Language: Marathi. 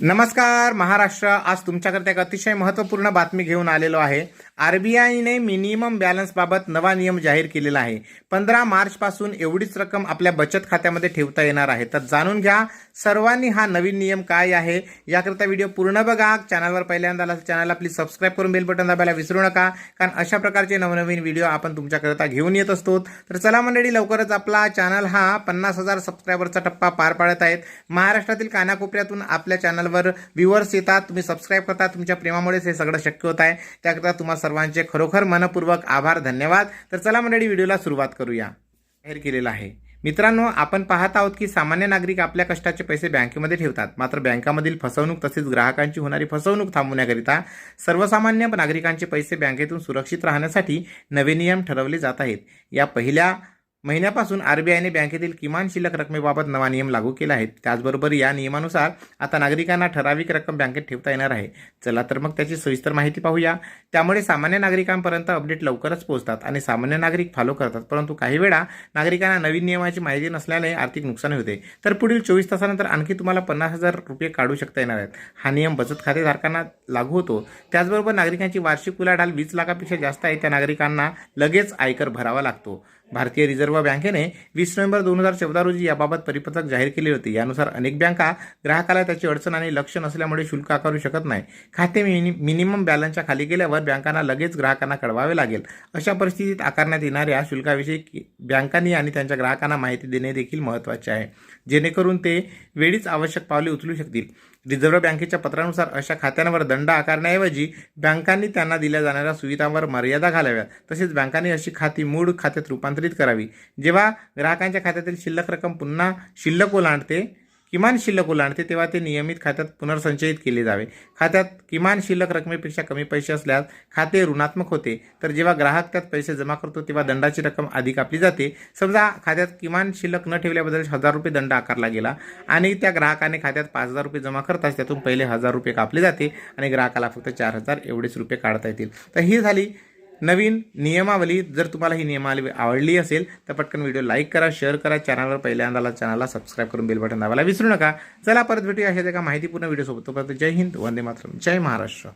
नमस्कार महाराष्ट्र. आज तुमच्याकरता एक अतिशय महत्त्वपूर्ण बातमी घेऊन आलेलो आहे. आरबीआयने मिनिमम बॅलन्सबाबत नवा नियम जाहीर केलेला आहे. पंधरा मार्चपासून एवढीच रक्कम आपल्या बचत खात्यामध्ये ठेवता येणार आहे. तर जाणून घ्या सर्वांनी हा नवीन नियम काय आहे? याकरता व्हिडिओ पूर्ण बघा. चॅनलवर पहिल्यांदा आला चॅनलला प्लीज सबस्क्राईब करून बेल बटन दाबायला विसरू नका. कारण अशा प्रकारचे नवनवीन व्हिडिओ आपण तुमच्याकरता घेऊन येत असतो. तर चला मंडळी लवकरच आपला चॅनल हा पन्नास हजार सबस्क्रायबरचा टप्पा पार पाडत आहेत. महाराष्ट्रातील कानाकोपऱ्यातून आपल्या चॅनलवर व्ह्युअर्स येतात. तुम्ही सबस्क्राईब करता तुमच्या प्रेमामुळेच हे सगळं शक्य होत आहे. त्याकरता तुम्हाला सर्वांचे खरोखर मनपूर्वक आभार धन्यवाद. तर चला मंडळी व्हिडिओला सुरुवात करूया. जाहीर केलेला आहे. मित्रांनो आपण पाहत आहोत की सामान्य नागरिक आपल्या कष्टाचे पैसे बँकेमध्ये ठेवतात. मात्र बँकामधील फसवणूक तसेच ग्राहकांची होणारी फसवणूक थांबवण्याकरिता सर्वसामान्य नागरिकांचे पैसे बँकेतून सुरक्षित राहण्यासाठी नवे नियम ठरवले जात आहेत. या पहिल्या महिन्यापासून आरबीआयने बँकेतील किमान शिल्लक रकमेबाबत नवा नियम लागू केला आहे. त्याचबरोबर या नियमानुसार आता नागरिकांना ठराविक रक्कम बँकेत ठेवता येणार आहे. चला तर मग त्याची सविस्तर माहिती पाहूया. त्यामुळे सामान्य नागरिकांपर्यंत अपडेट लवकरच पोहोचतात आणि सामान्य नागरिक फॉलो करतात. परंतु काही वेळा नागरिकांना नवीन नियमाची माहिती नसल्याने आर्थिक नुकसान होते. तर पुढील चोवीस तासानंतर आणखी तुम्हाला पन्नास हजार रुपये काढू शकता येणार आहेत. हा नियम बचत खातेधारकांना लागू होतो. त्याचबरोबर नागरिकांची वार्षिक उलाढाल वीस लाखापेक्षा जास्त आहे. त्या नागरिकांना लगेच आयकर भरावा लागतो. भारतीय रिझर्व्ह बँकेने वीस नोव्हेंबर दोन हजार चौदा रोजी याबाबत परिपत्रक जाहीर केले होते. यानुसार अनेक बँका ग्राहकाला त्याची अडचण आणि लक्ष नसल्यामुळे शुल्क आकारू शकत नाही. खाते मिनि मिनिमम बॅलन्सच्या खाली गेल्यावर बँकांना लगेच ग्राहकांना कळवावे लागेल. अशा परिस्थितीत आकारण्यात येणाऱ्या शुल्काविषयी की- बँकांनी आणि त्यांच्या ग्राहकांना माहिती देणे देखील महत्त्वाचे आहे. जेणेकरून ते वेळीच आवश्यक पावले उचलू शकतील. रिझर्व्ह बँकेच्या पत्रानुसार अशा खात्यांवर दंड आकारण्याऐवजी बँकांनी त्यांना दिल्या जाणाऱ्या सुविधांवर मर्यादा घालाव्यात. तसेच बँकांनी अशी खाती मूळ खात्यात रूपांतरित करावी. जेव्हा ग्राहकांच्या खात्यातील शिल्लक रक्कम पुन्हा शिल्लक ओलांडते किमान शिल्लक ओलांडते तेव्हा ते नियमित खात्यात पुनर्संचयित केले जावे. खात्यात किमान शिल्लक रकमेपेक्षा कमी पैसे असल्यास खाते ऋणात्मक होते. तर जेव्हा ग्राहक त्यात पैसे जमा करतो तेव्हा दंडाची रक्कम अधिक कापली जाते. समजा खात्यात किमान शिल्लक न ठेवल्याबद्दल हजार रुपये दंड आकारला गेला आणि त्या ग्राहकाने खात्यात पाच हजार रुपये जमा करताच त्यातून पहिले हजार रुपये कापले जाते आणि ग्राहकाला फक्त चार हजार एवढेच रुपये काढता येतील. तर ही झाली नवीन नियमावली जर तुम्हाला ही नियमावली आवडली असेल तर पटकन व्हिडिओ लाईक करा शेअर करा चॅनलवर पहिल्यांदा चॅनलला सबस्क्राईब करून बेल बटन दाबायला विसरू नका. चला परत भेटूया अशा एका माहितीपूर्ण व्हिडिओसोबत. तोपर्यंत जय हिंद वंदे मातरम. जय महाराष्ट्र.